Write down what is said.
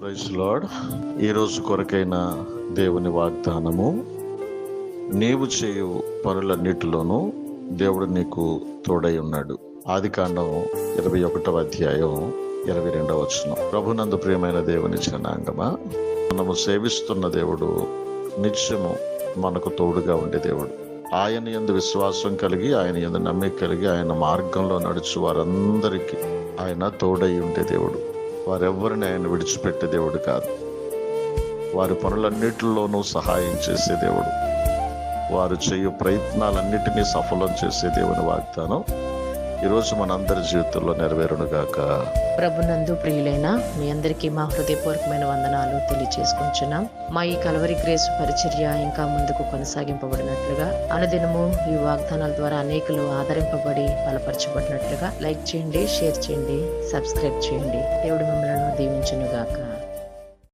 Praise lord. ఈరోజు కొరకైన దేవుని వాగ్దానము నీవు చేయు పనులన్నిటిలోనూ దేవుడు నీకు తోడై ఉన్నాడు. ఆది కాండం ఇరవై ఒకటవ అధ్యాయం ఇరవై రెండవ వచనం. ప్రభునందు ప్రియమైన దేవుని జనాంగమా మనము సేవిస్తున్న దేవుడు నిత్యము మనకు తోడుగా ఉండే దేవుడు. ఆయన ఎందు విశ్వాసం కలిగి ఆయన ఎందు నమ్మిక కలిగి ఆయన మార్గంలో నడుచు వారందరికీ ఆయన తోడై ఉండే దేవుడు. వారెవ్వరిని ఆయన విడిచిపెట్టే దేవుడు కాదు. వారి పనులన్నిటిలోనూ సహాయం చేసే దేవుడు. వారు చేయు ప్రయత్నాలన్నిటినీ సఫలం చేసే దేవుని వాగ్దానం ఈరోజు మనందరి జీవితంలో నెరవేరునుగాక ప్రభునందు ప్రియులైన మీ అందరికీ మా హృదయపూర్వకమైన వందనాలు తెలియజేసుకుంటున్నాం మా ఈ కలవరి గ్రేస్ పరిచర్య ఇంకా ముందుకు కొనసాగింపబడినట్లుగా అనుదినము ఈ వాగ్దానాల ద్వారా అనేకులు ఆదరింపబడి బలపరచబడినట్లుగా లైక్ చేయండి షేర్ చేయండి సబ్స్క్రైబ్ చేయండి. దేవుడు మిమ్మల్ని దీవించునుగాక.